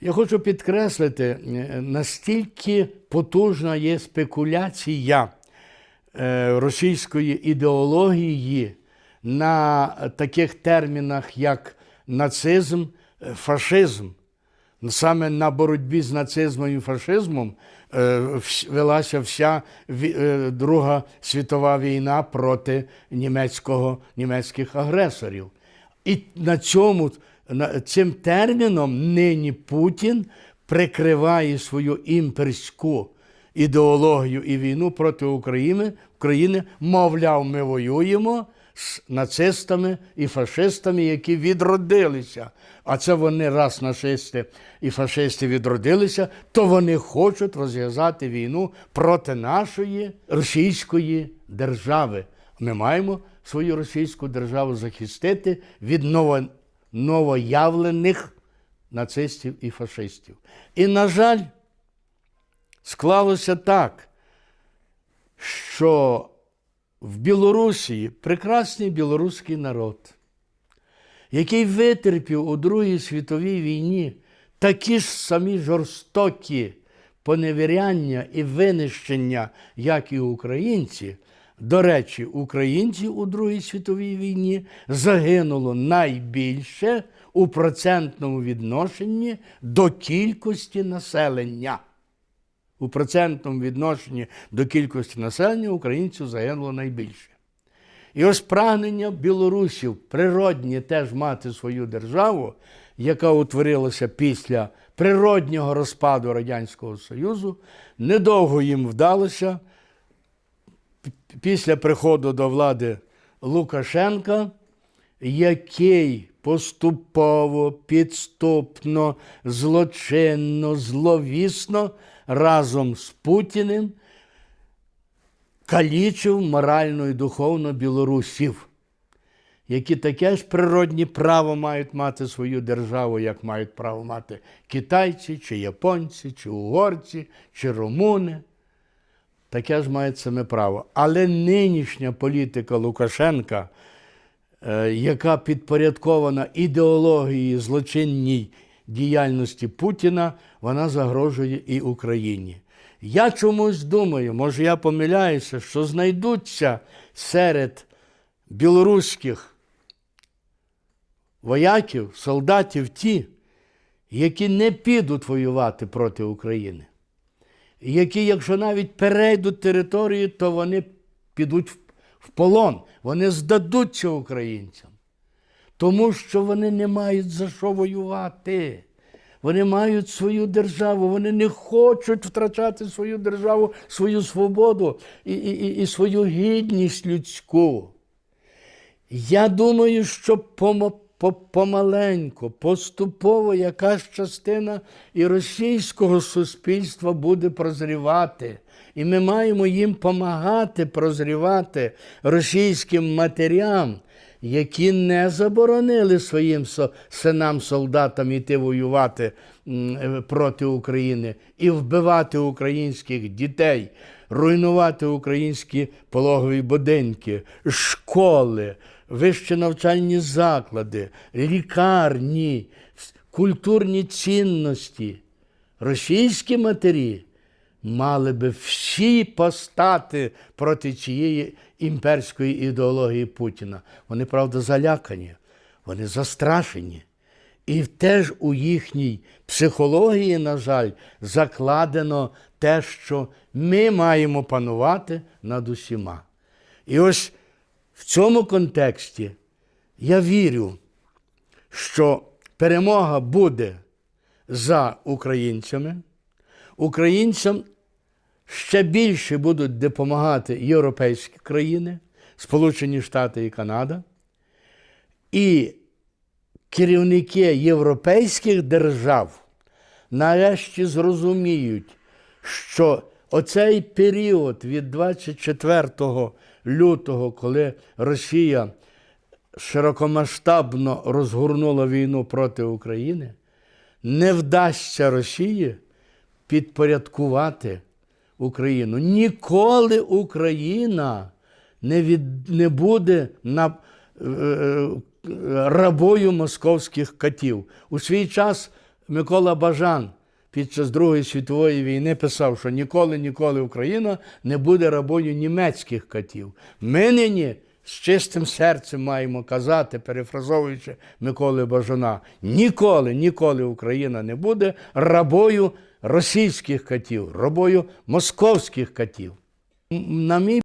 Я хочу підкреслити, е, настільки потужна є спекуляція е, російської ідеології на таких термінах, як нацизм, е, фашизм. Саме на боротьбі з нацизмом і фашизмом велася вся Друга світова війна проти німецького, німецьких агресорів. І на цьому цим терміном нині Путін прикриває свою імперську ідеологію і війну проти України, України, мовляв, ми воюємо з нацистами і фашистами, які відродилися. А це вони, раз нацисти і фашисти відродилися, то вони хочуть розв'язати війну проти нашої російської держави. Ми маємо свою російську державу захистити від ново, новоявлених нацистів і фашистів. І, на жаль, склалося так, що в Білорусі прекрасний білоруський народ, який витерпів у Другій світовій війні такі ж самі жорстокі поневіряння і винищення, як і українці. До речі, українців у Другій світовій війні загинуло найбільше у процентному відношенні до кількості населення. У процентному відношенні до кількості населення українців загинуло найбільше. І ось прагнення білорусів природні теж мати свою державу, яка утворилася після природнього розпаду Радянського Союзу, недовго їм вдалося після приходу до влади Лукашенка, який поступово, підступно, злочинно, зловісно разом з Путіним калічив морально і духовно білорусів, які таке ж природні право мають мати свою державу, як мають право мати китайці, чи японці, чи угорці, чи румуни. Таке ж мають саме право. Але нинішня політика Лукашенка, е, яка підпорядкована ідеології злочинній діяльності Путіна, вона загрожує і Україні. Я чомусь думаю, може я помиляюся, що знайдуться серед білоруських вояків, солдатів ті, які не підуть воювати проти України які, якщо навіть перейдуть територію, то вони підуть в- полон, вони здадуться українцям. Тому що вони не мають за що воювати. Вони мають свою державу, вони не хочуть втрачати свою державу, свою свободу і, і- і свою гідність людську. Я думаю, що помаленьку, поступово якась частина і російського суспільства буде прозрівати. І ми маємо їм допомагати прозрівати російським матерям, які не заборонили своїм синам-солдатам іти воювати е, проти України і вбивати українських дітей, руйнувати українські пологові будинки, школи, вищі навчальні заклади, лікарні, культурні цінності. Російські матері мали би всі постати проти цієї імперської ідеології Путіна. Вони, правда, залякані, вони застрашені. І теж у їхній психології, на жаль, закладено те, що ми маємо панувати над усіма. І ось в цьому контексті я вірю, що перемога буде за українцями. Українцям ще більше будуть допомагати європейські країни, Сполучені Штати і Канада. І керівники європейських держав нарешті зрозуміють, що оцей період від 24 лютого, коли Росія широкомасштабно розгорнула війну проти України, не вдасться Росії підпорядкувати Україну. Ніколи Україна не, від, не буде на, е, е, рабою московських катів. У свій час Микола Бажан під час Другої світової війни писав, що ніколи, ніколи Україна не буде рабою німецьких катів. Ми нині з чистим серцем маємо казати, перефразовуючи Миколи Бажана, ніколи, ніколи Україна не буде рабою російських катів, рабою московських катів. На мій